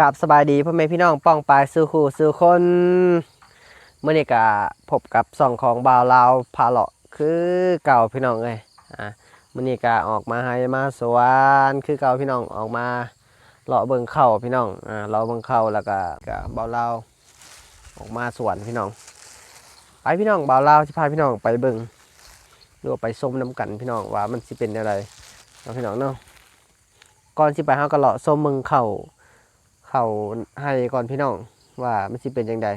กับสบายดีพ่อแม่พี่น้องป้องปลายสู่คู่สู่คนเมื่อนี้ก็พบกับสองของบ่าวลาวพาเลาะคือเก่าพี่น้องเลยอะมื่อนี้ก็ออกมาให้มาสวนคือเก่าพี่น้องออกมาเลาะเบิ่งเข้าพี่น้องอ่าเลาะเบิ่งเข้าแล้วก็ก็บ่าวลาวออกมาสวนพี่น้อง ไปพี่น้องบ่าวลาวสิพาพี่น้องไปเบิ่งหรือว่าไปส้มน้ำกันพี่น้องว่ามันสิเป็นอะไรเนาะพี่น้องเนาะก่อนสิไปเฮาก็เลาะส้มเบิ่งเข้า เขาให้ก่อนพี่น้องว่ามันสิเป็นยังไง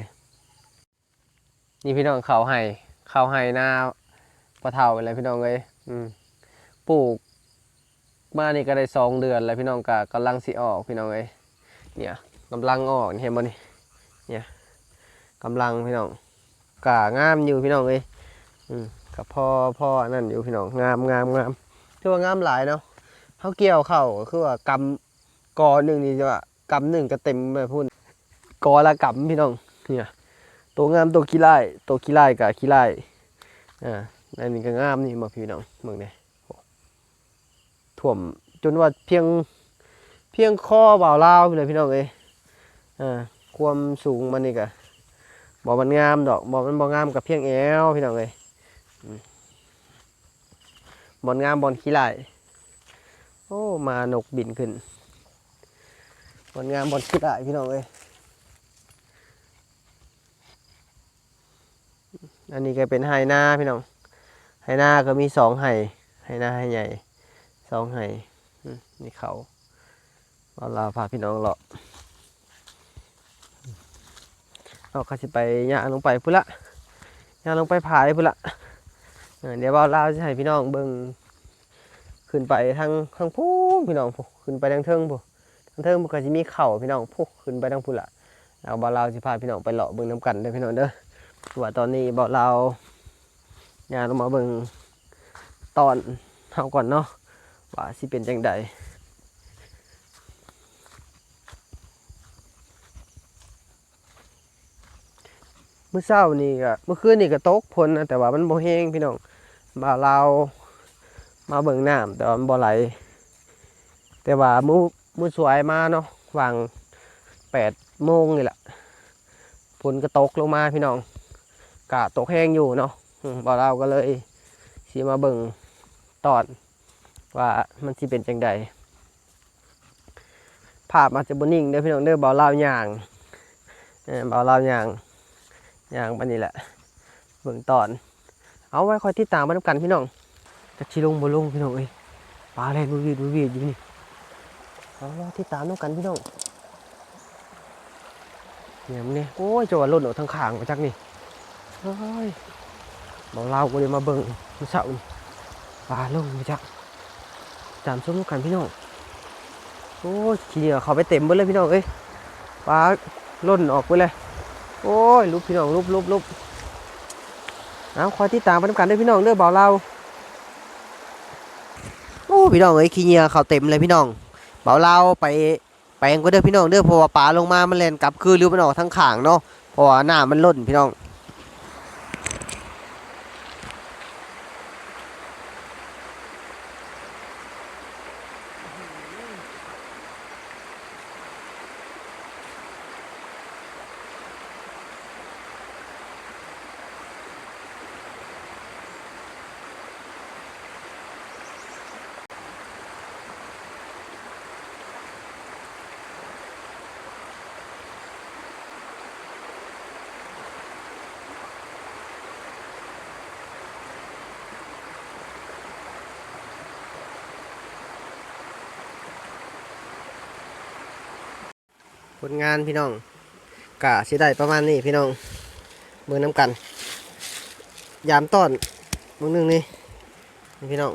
นี่พี่น้องเขาให้เขาให้หน้าปะเทาอะไรพี่น้องเลยอืมปลูกมานี่ก็ได้สองเดือนแล้วพี่น้องก็กำลังสิออกพี่น้องเลยเนี่ยกำลังออกเห็นบ่นี่เนี่ยกำลังพี่น้องกางามอยู่พี่น้องเลยอืมกับพ่อพ่อนั่นอยู่พี่น้องงามงามงามคือว่างามหลายเนาะเขาเกี่ยวเข่าคือว่ากำกอหนึ่งนี่จะว่า กำหนึ่งก็เต็มไปพุ่นกอละกำพี่น้องเนี่ยตัวงามตัวขี้ไล่ตัวขี้ไล่กับขี้ไล่อ่าอันนี้ก็งามนี่มาพี่น้องเมืองเนี่ยถ่วมจนว่าเพียงเพียงข้อเบาเล่าวไปเลยพี่น้องเอ้ยอ่าความสูงมันนี่ก็บอกมันงามดอกบอกมันบ่งามกับเพียงแอวพี่น้องเอ้ยอืมบอลงามบอลขี้ไล่โอ้มานกบินขึ้น บนงามบนขึ้นได้พี่น้องเอ้ยอันนี้ก็เป็นไฮนาพี่น้องไฮนาก็มีสองไฮไฮนาไฮใหญ่สองไฮนี่เขาเราลาพาพี่น้องเลาะเราก็จะไปย่างลงไปพุ่นละย่างลงไปผายพุ่นละเดี๋ยวเราลาจะให้พี่น้องเบิ่งขึ้นไปทางทางพูนพี่น้องพูขึ้นไปทางเทิงพูทาง เทิงมันก็จะมีเข่าพี่น้องพุกขึ้นไปทางพุ่นละเอาบ่าวเราวสิพาพี่น้องไปเลาะเบิ่งน้ำกันเด้อพี่น้องเด้อว่าตอนนี้บ่าวเราวยาลงมาเบิ่งตอนเฮาก่อนเนาะว่าสิเป็นจังใดมื้อเช้านี่ก็เมื่อคืนนี่ก็ตกพลนะแต่ว่ามันบ่แห้งพี่น้องบ่าวเรามาเบิ่งน้ำแต่ว่ามันบ่ไหลแต่ว่ามื้อ มือสวยมาเนาะวางแปดโมงนี่แหละฝนก็ตกลงมาพี่น้องกะตกแห้งอยู่เนาะบ่เราก็เลยสีมาเบิ่งตอนว่ามันสิเป็นจังใดภาพอาจจะบนิ่งเด้อพี่น้องเด้อบ่เล่าวย่างเออบ่เล่าวย่างอย่างปานนี้แหละ เบิ่งตอน เอาไว้คอยติดตามมาดูกันพี่น้องจะชิลงบ่ลงพี่น้องเอ้ยปลาแรงดูวีดดูวีดอยู่นี่ เอาล่ะที่ตามน้องกันพี่น้องเนี่ยมันเนี่ยโอ้ยจะว่าหล่นออกทางข้างมาจากนี่เฮ้ยบอกเราก็เลยมาเบิ่งมาเสานี่ปลาลงมาจากตามชมน้องกันพี่น้องโอ้ยขี้เหนียวเขาไปเต็มเบิดเลยพี่น้องเอ้ยปลาล่นออกไปเลยโอ้ยลุบพี่น้องลุบลุบลุบเอาคอยที่ตามมาน้ำกันด้วยพี่น้องเด้อบอกเราโอ้พี่น้องเอ้ยขี้เหนียวเขาเต็มเลยพี่น้อง เบาเราไปแปลงก็เด้อพี่น้องเด้อเพราะว่าปลาลงมามันเล่นกลับคือหรือมันออกทั้งขางเนาะเพราะว่าหน้ามันล่นพี่น้อง ลงานพี่น้องกะสิได้ประมาณนี้พี่น้องเบิ่งน้ำกัน ยามต้อนมึงนึงนี่นี่พี่น้อง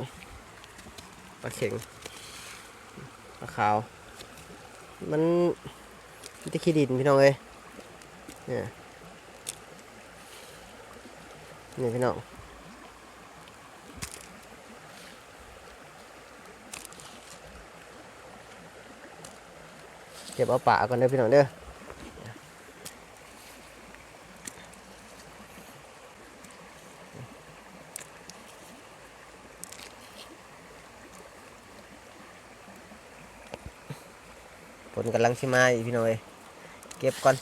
ปลาเข็งปลาขาว มันมันจะขี้ดินพี่น้องเอ้ยเนี่ยนี่พี่น้อง เก็บเอาป่าก่อนเด้อพี่น้องเด้อผลกำลังชิมาอีกพี่น้อยเก็บก่อน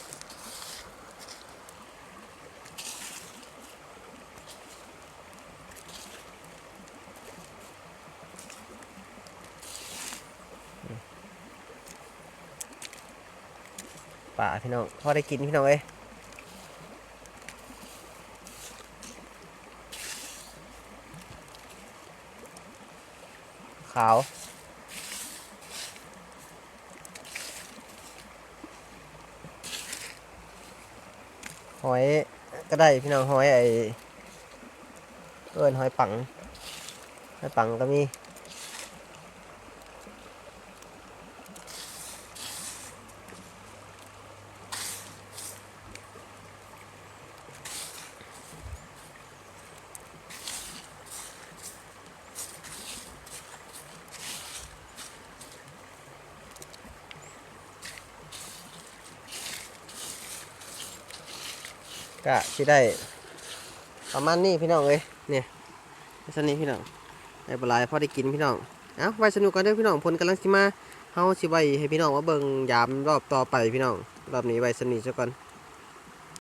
ป่าพี่น้องพอได้กินพี่น้องเอ้ยขาวหอยก็ได้พี่น้องหอยไอเอินหอยปังหอยปังก็มี ก็ที่ได้ ประมาณนี้พี่น้องเอ้ยเนี่ยสนี้พี่น้องได้ปลายพอได้กินพี่น้องเอ้าไว้สนุกกันด้อพี่น้องผลกำลังสิมาเฮาสิไว้ให้พี่น้องว่าเบิ่งยามรอบต่อไปพี่น้องรอบนี้ไว้สนิทซะก่อน